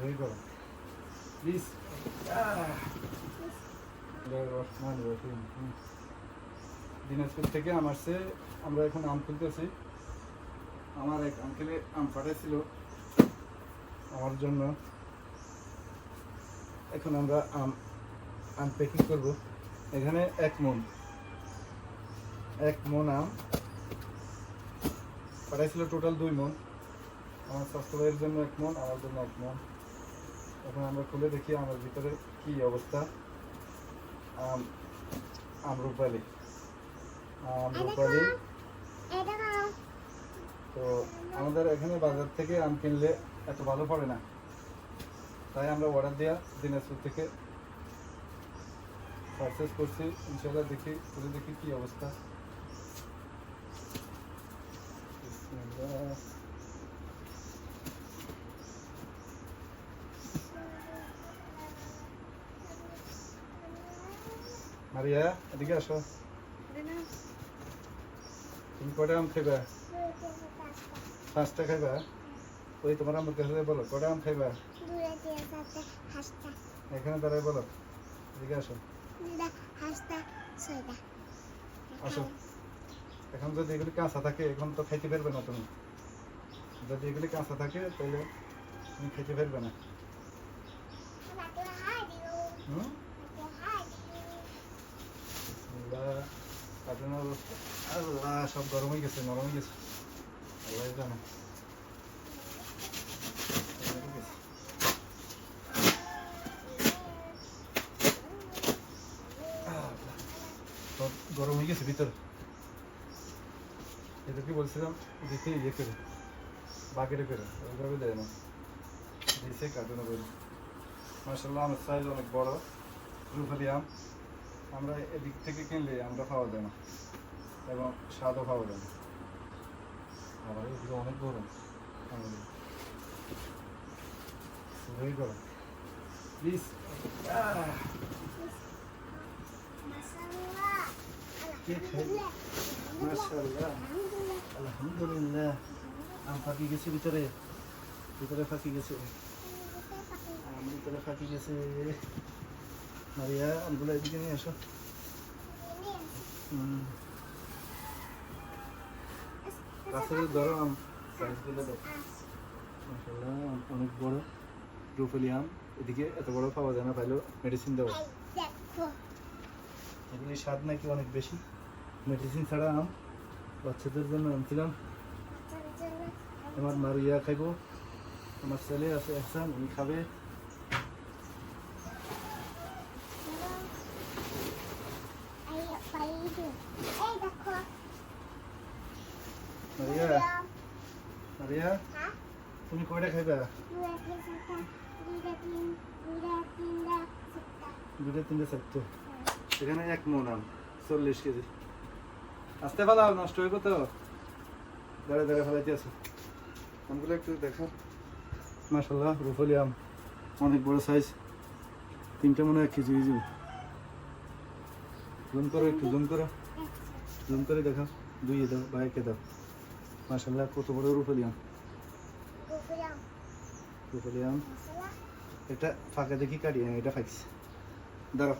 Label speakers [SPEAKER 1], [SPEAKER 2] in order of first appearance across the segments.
[SPEAKER 1] Very গরম please Dinajpur থেকে আমার সে আমরা এখন আম খুলতেছি। আমার এক আঙ্কেলে আম পাঠাইছিল আমার জন্য। এখন আমরা আম আনপ্যাকিং করব। এখানে এক মন। এক মন আম। পাঠাইছিল টোটাল দুই মন। আমার স্বাস্থ্যের জন্য এক মন, আমার জন্য এক মন। এখন আমরা খুলে দেখি আমার ভিতরে কি অবস্থা। আম, আমরুপালি। আমরুপালি। তো আমাদের এখানে বাজার থেকে আম কিনলে এত ভালো পড়ে না। তাই আমরা অর্ডার দেওয়া দিনাজপুর থেকে পারচেস করছি। ইনশাল্লাহ দেখি, খুলে দেখি কি অবস্থা। মারিয়া এদিকে আসো। তুমি কটা আম খাইবা? পাঁচটা খাইবা? ওই তোমার আমার কাছে বলো কটা আম খাইবা? এখানে দাঁড়ায় বলো এদিকে আসো। আসো। এখন যদি এগুলি কাঁচা থাকে এখন তো খাইতে পারবে না তুমি। যদি এগুলি কাঁচা থাকে তাহলে তুমি খেতে পারবে না। হুম আল্লাহ কাটানোর অবস্থা আল্লাহ সব গরম হয়ে গেছে নরম হয়ে গেছে। আল্লাহ জানে। গরম হয়ে গেছে। ভিতরে। এটা কি বলছিলাম দিতে ইয়ে করে বাকেটে করে। ওইভাবে দেয় না। দিয়েছে কাটানো করে। মার্শাল্লাহ আমার সাইজ অনেক বড়। রুফালি আম। আমরা এদিক থেকে কিনলে আমরা পাওয়া যায় না। এবং স্বাদও পাওয়া না। আবার এদিকে অনেক গরম। খুবই গরম। প্লিজ আলহামদুলিল্লাহ আম ফাঁকি গেছে ভিতরে। ভিতরে ফাঁকি গেছে। আম ভিতরে ফাঁকি গেছে। মারিয়া, আমগুলো এদিকে নিয়ে আসো। হুম। ধরো, আম দেখো। অনেক বড়। রুফেলি আম, এদিকে এত বড় পাওয়া যায় না পাইলেও মেডিসিন দেবো এগুলি স্বাদ নাকি অনেক বেশি। মেডিসিন ছাড়া আম, বাচ্চাদের জন্য আনছিলাম। আমার মারিয়া খাইবো। আমার ছেলে আছে একসান উনি খাবে। মারিয়া মারিয়া তুমি কয়টা খাইবা? দুটো তিনটে, চারটে। এখানে এক মন আম চল্লিশ কেজি। আসতে ফেলাও, নষ্ট হয়ে তো। দাঁড়ে দাঁড়ে, ফেলাইতে আছে। আমগুলো একটু দেখো। মাসাল্লাহ রুফলি আম। অনেক বড় সাইজ তিনটে মনে হয় কেজি কেজি জুম করো, একটু জুম করো। জুম করে দেখো। দুই দাও বাইকে দাও। মাসাল্লাহ কত বড় রুফলি আম রুফলি আম এটা ফাঁকা দেখি কাটি হ্যাঁ এটা ফাঁকছে। দাঁড়াও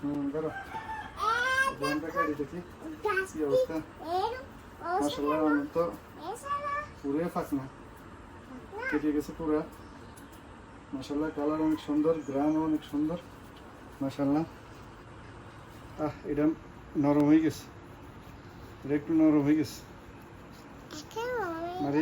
[SPEAKER 1] হুম দাঁড়াও আমার তো পুরে ফাঁক না কেটে গেছে পুরা মাসাল্লাহ কালার অনেক সুন্দর গ্রাম অনেক সুন্দর মাসাল্লাহ আহ, এটা নরম হয়ে গেছে। এটা একটু নরম হয়ে গেছে।